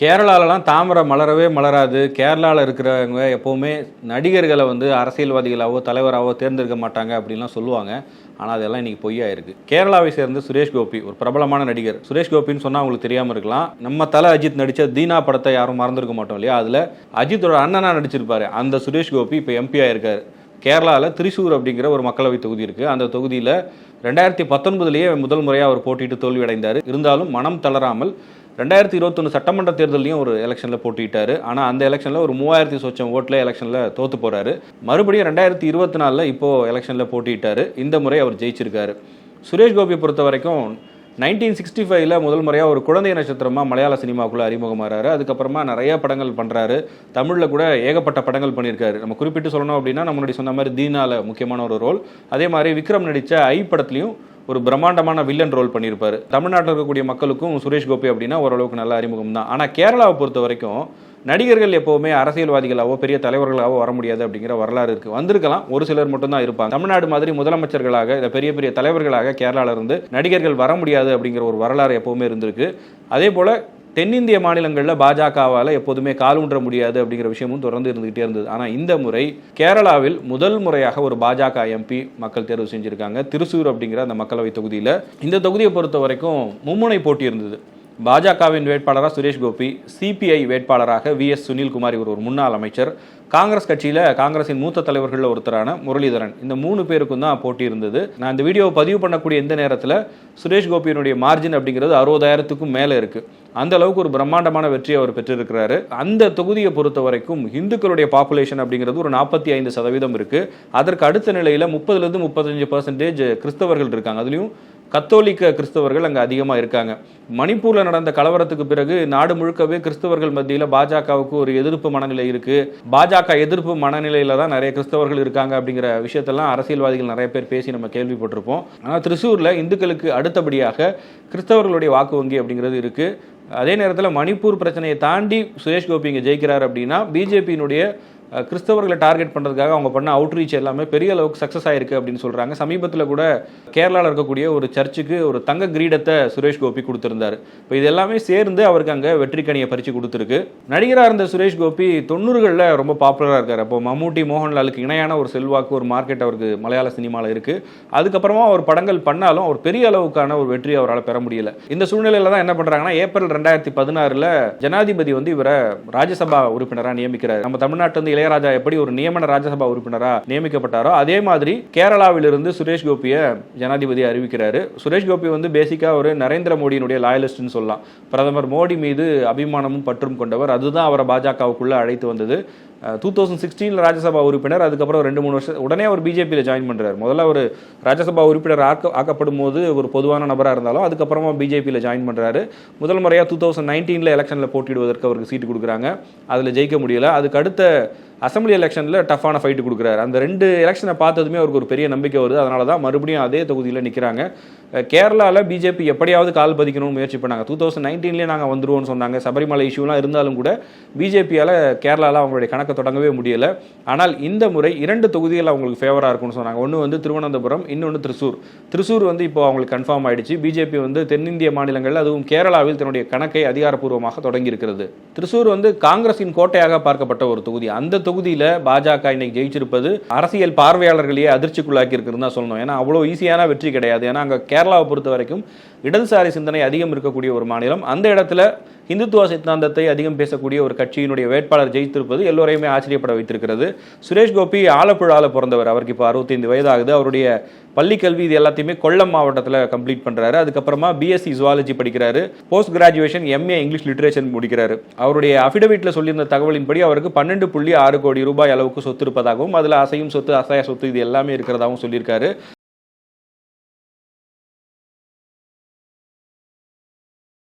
கேரளாலலாம் தாமரை மலரவே மலராது. கேரளாவில் இருக்கிறவங்க எப்போவுமே நடிகர்களை வந்து அரசியல்வாதிகளாவோ தலைவராகவோ தேர்ந்தெடுக்க மாட்டாங்க அப்படின்லாம் சொல்லுவாங்க. ஆனால் அதெல்லாம் இன்றைக்கி பொய்யாயிருக்கு. கேரளாவை சேர்ந்து சுரேஷ் கோபி ஒரு பிரபலமான நடிகர். சுரேஷ் கோபின்னு சொன்னால் உங்களுக்கு தெரியாமல் இருக்கலாம். நம்ம தலை அஜித் நடித்த தீனா படத்தை யாரும் மறந்துருக்க மாட்டோம் இல்லையா? அதில் அஜித்தோட அண்ணனா நடிச்சிருப்பார். அந்த சுரேஷ் கோபி இப்போ எம்பி இருக்கார் கேரளாவில் திரிசூர் அப்படிங்கிற ஒரு மக்களவை தொகுதி இருக்குது அந்த தொகுதியில் ரெண்டாயிரத்தி பத்தொன்பதுலேயே முதல் முறையாக அவர் போட்டிட்டு தோல்வி அடைந்தார் இருந்தாலும் மனம் தளராமல் ரெண்டாயிரத்தி இருபத்தொன்று சட்டமன்ற தேர்தலையும் ஒரு எலெக்ஷனில் போட்டிட்டாரு ஆனால் அந்த எலெக்ஷனில் ஒரு மூவாயிரத்தி சொச்சம் ஓட்டில் எலெக்ஷனில் தோற்று போகிறாரு மறுபடியும் ரெண்டாயிரத்தி இருபத்தி நாலில் இப்போது எலெக்ஷனில் போட்டிட்டாரு இந்த முறை அவர் ஜெயிச்சிருக்காரு. சுரேஷ் கோபியை பொறுத்த வரைக்கும் நைன்டீன் சிக்ஸ்டி ஃபைவ்ல முதல் முறையாக ஒரு குழந்தை நட்சத்திரமாக மலையாள சினிமாவுக்குள்ளே அறிமுகமாகிறாரு அதுக்கப்புறமா நிறைய படங்கள் பண்ணுறாரு தமிழில் கூட ஏகப்பட்ட படங்கள் பண்ணியிருக்காரு. நம்ம குறிப்பிட்டு சொல்லணும் அப்படின்னா நம்ம முன்னாடி சொன்ன மாதிரி தீனாவில் முக்கியமான ஒரு ரோல். அதே மாதிரி விக்ரம் நடித்த ஐ படத்துலையும் ஒரு பிரம்மாண்டமான வில்லன் ரோல் பண்ணியிருப்பார். தமிழ்நாட்டில் இருக்கக்கூடிய மக்களுக்கும் சுரேஷ் கோபி அப்படின்னா ஓரளவுக்கு நல்ல அறிமுகம் தான். ஆனால் கேரளாவை பொறுத்த வரைக்கும் நடிகர்கள் எப்போவுமே அரசியல்வாதிகளாவோ பெரிய தலைவர்களாவோ வர முடியாது அப்படிங்கிற வரலாறு இருக்குது வந்திருக்கலாம். ஒரு சிலர் மட்டும்தான் இருப்பாங்க. தமிழ்நாடு மாதிரி முதலமைச்சர்களாக இல்லை பெரிய பெரிய தலைவர்களாக கேரளாவிலிருந்து இருந்து நடிகர்கள் வர முடியாது அப்படிங்கிற ஒரு வரலாறு எப்போவுமே இருந்திருக்கு. அதே போல் தென்னிந்திய மாநிலங்களில் பாஜகவால் எப்போதுமே கால் ஊன்ற முடியாது அப்படிங்கிற விஷயமும் தொடர்ந்து இருந்துகிட்டே இருந்தது. ஆனால் இந்த முறை கேரளாவில் முதல் முறையாக ஒரு பாஜக எம்பி மக்கள் தேர்வு செஞ்சுருக்காங்க. திருசூர் அப்படிங்கிற அந்த மக்களவை தொகுதியில். இந்த தொகுதியை பொறுத்த வரைக்கும் மும்முனை போட்டி இருந்தது. பாஜகவின் வேட்பாளராக சுரேஷ் கோபி சிபிஐ வேட்பாளராக வி எஸ் சுனில்குமார் இவர் ஒரு முன்னாள் அமைச்சர். காங்கிரஸ் கட்சியில் காங்கிரஸின் மூத்த தலைவர்களில் ஒருத்தரான முரளிதரன். இந்த மூணு பேருக்கும் தான் போட்டி இருந்தது. நான் இந்த வீடியோவை பதிவு பண்ணக்கூடிய எந்த நேரத்தில் சுரேஷ் கோபியினுடைய மார்ஜின் அப்படிங்கிறது அறுபதாயிரத்துக்கும் மேலே இருக்குது அந்த அளவுக்கு ஒரு பிரம்மாண்டமான வெற்றியை அவர் பெற்றிருக்கிறாரு. அந்த தொகுதியை பொறுத்த வரைக்கும் இந்துக்களுடைய பாப்புலேஷன் அப்படிங்கிறது ஒரு நாற்பத்தி ஐந்து சதவீதம் இருக்குது அதற்கு அடுத்த நிலையில் முப்பதுலேருந்து முப்பத்தஞ்சு பர்சன்டேஜ் கிறிஸ்தவர்கள் இருக்காங்க. அதுலேயும் கத்தோலிக்க கிறிஸ்தவர்கள் அங்கே அதிகமாக இருக்காங்க. மணிப்பூரில் நடந்த கலவரத்துக்கு பிறகு நாடு முழுக்கவே கிறிஸ்தவர்கள் மத்தியில் பாஜகவுக்கு ஒரு எதிர்ப்பு மனநிலை இருக்குது பாஜக எதிர்ப்பு மனநிலையில் தான் நிறைய கிறிஸ்தவர்கள் இருக்காங்க அப்படிங்கிற விஷயத்தெல்லாம் அரசியல்வாதிகள் நிறைய பேர் பேசி நம்ம கேள்விப்பட்டிருப்போம். ஆனால் திருசூரில் இந்துக்களுக்கு அடுத்தபடியாக கிறிஸ்தவர்களுடைய வாக்கு வங்கி அப்படிங்கிறது இருக்குது அதே நேரத்தில் மணிப்பூர் பிரச்சனையை தாண்டி சுரேஷ் கோபி இங்கே ஜெயிக்கிறார் அப்படின்னா பிஜேபியினுடைய கிறிஸ்தவர்களை டார்கெட் பண்ணுறதுக்காக அவங்க பண்ண அவுட்ரீச் எல்லாமே பெரிய அளவுக்கு சக்ஸஸ் ஆயிருக்கு அப்படின்னு சொல்கிறாங்க சமீபத்தில் கூட கேரளாவில் இருக்கக்கூடிய ஒரு சர்ச்சுக்கு ஒரு தங்க கிரீடத்தை சுரேஷ் கோபி கொடுத்துருந்தாரு. இப்போ இது எல்லாமே சேர்ந்து அவருக்கு அங்கே வெற்றிக்கணியை பறித்து கொடுத்துருக்கு. நடிகராக இருந்த சுரேஷ் கோபி தொண்ணூறுகளில் ரொம்ப பாப்புலராக இருக்கார். அப்போ மம்மூட்டி மோகன்லாலுக்கு இணையான ஒரு செல்வாக்கு ஒரு மார்க்கெட் அவருக்கு மலையாள சினிமாவில் இருக்குது அதுக்கப்புறமா அவர் படங்கள் பண்ணாலும் அவர் பெரிய அளவுக்கான ஒரு வெற்றி அவரால் பெற முடியல. இந்த சூழ்நிலையில் தான் என்ன பண்ணுறாங்கன்னா ஏப்ரல் ரெண்டாயிரத்தி பதினாறில் ஜனாதிபதி வந்து இவரை ராஜ்யசபா உறுப்பினராக நியமிக்கிறார். நம்ம தமிழ்நாட்டில் வந்து இளையராஜா எப்படி ஒரு நியமன ராஜ்யசபா உறுப்பினராக நியமிக்கப்பட்டாரோ அதே மாதிரி கேரளாவிலிருந்து சுரேஷ் கோபியை ஜனாதிபதி அறிவிக்கிறாரு. சுரேஷ் கோபி வந்து பேசிக்காக ஒரு நரேந்திர மோடியினுடைய லாயலிஸ்ட்னு சொல்லலாம். பிரதமர் மோடி மீது அபிமானமும் பற்றும் கொண்டவர். அதுதான் அவரை பாஜகவுக்குள்ள அழைத்து வந்தது. டூ தௌசண்ட் சிக்ஸ்டீனில் ராஜ்யசபா உறுப்பினர் அதுக்கப்புறம் ரெண்டு மூணு வருஷம் உடனே அவர் பிஜேபியில் ஜாயின் பண்ணுறாரு முதல்ல ஒரு ராஜ்யசபா உறுப்பினர் ஆக்க ஆக்கப்படும் போது ஒரு பொதுவான நபராக இருந்தாலும் அதுக்கப்புறமா பிஜேபியில் ஜாயின் பண்ணுறாரு முதல் முறையாக டூ தௌசண்ட் நைன்டீனில் எலெக்ஷனில் போட்டியிடுவதற்கு அவருக்கு சீட்டு கொடுக்குறாங்க. அதில் ஜெயிக்க முடியல. அதுக்கு அடுத்த அசம்பிளி எலெக்ஷனில் டஃப்பான ஃபைட்டு கொடுக்குறாரு. அந்த ரெண்டு எலெக்ஷனை பார்த்ததுமே அவருக்கு ஒரு பெரிய நம்பிக்கை வருது. அதனால தான் மறுபடியும் அதே தொகுதியில் நிற்கிறாங்க கேரளாவில் பிஜேபி எப்படியாவது கால் பதிக்கணும்னு முயற்சி பண்ணாங்க. டூ தௌசண்ட் நைன்டீன்லேயே நாங்கள் வந்துருவோம்னு சொன்னாங்க. சபரிமலை இஷ்யூலாம் இருந்தாலும் கூட பிஜேபியால் கேரளாவில் அவங்களுடைய கணக்கை தொடங்கவே முடியலை. ஆனால் இந்த முறை இரண்டு தொகுதிகள் அவங்களுக்கு ஃபேவராக இருக்கும்னு சொன்னாங்க. ஒன்று வந்து திருவனந்தபுரம் இன்னொன்று திருசூர். திருசூர் வந்து இப்போ அவங்களுக்கு கன்ஃபார்ம் ஆயிடுச்சு. பிஜேபி வந்து தென்னிந்திய மாநிலங்கள் அதுவும் கேரளாவில் தன்னுடைய கணக்கை அதிகாரப்பூர்வமாக தொடங்கி இருக்கிறது திருசூர் வந்து காங்கிரஸின் கோட்டையாக பார்க்கப்பட்ட ஒரு தொகுதி. அந்த தொகுதியில் பாஜக இன்னைக்கு ஜெயிச்சிருப்பது அரசியல் பார்வையாளர்களையே அதிர்ச்சிக்குள்ளாக்கி இருக்குதுன்னு தான் சொல்லணும். ஏன்னா அவ்வளோ ஈஸியான வெற்றி கிடையாது. ஏன்னா அங்கே கேரளாவை பொறுத்த வரைக்கும் இடதுசாரி சிந்தனை அதிகம் இருக்கக்கூடிய ஒரு மாநிலம். அந்த இடத்துல இந்துத்துவ சித்தாந்தத்தை அதிகம் பேசக்கூடிய ஒரு கட்சியினுடைய வேட்பாளர் ஜெயித்திருப்பது எல்லோரையுமே ஆச்சரியப்பட வைத்திருக்கிறது. சுரேஷ் கோபி ஆலப்புழாவில் பிறந்தவர். அவருக்கு இப்போ அறுபத்தைந்து வயதாகுது. அவருடைய பள்ளி கல்வி இது எல்லாத்தையுமே கொல்லம் மாவட்டத்தில் கம்ப்ளீட் பண்ணுறாரு அதுக்கப்புறமா பிஎஸ்சி ஜுவாலஜி படிக்கிறாரு. Post graduation MA English literature முடிக்கிறாரு. அவருடைய அஃபிடவிட்டில் சொல்லியிருந்த தகவலின்படி அவருக்கு பன்னெண்டு புள்ளி ஆறு கோடி ரூபாய் அளவுக்கு சொத்து இருப்பதாகவும் அதில் அசையும் சொத்து அசைய சொத்து இது எல்லாமே இருக்கிறதாகவும் சொல்லியிருக்காரு.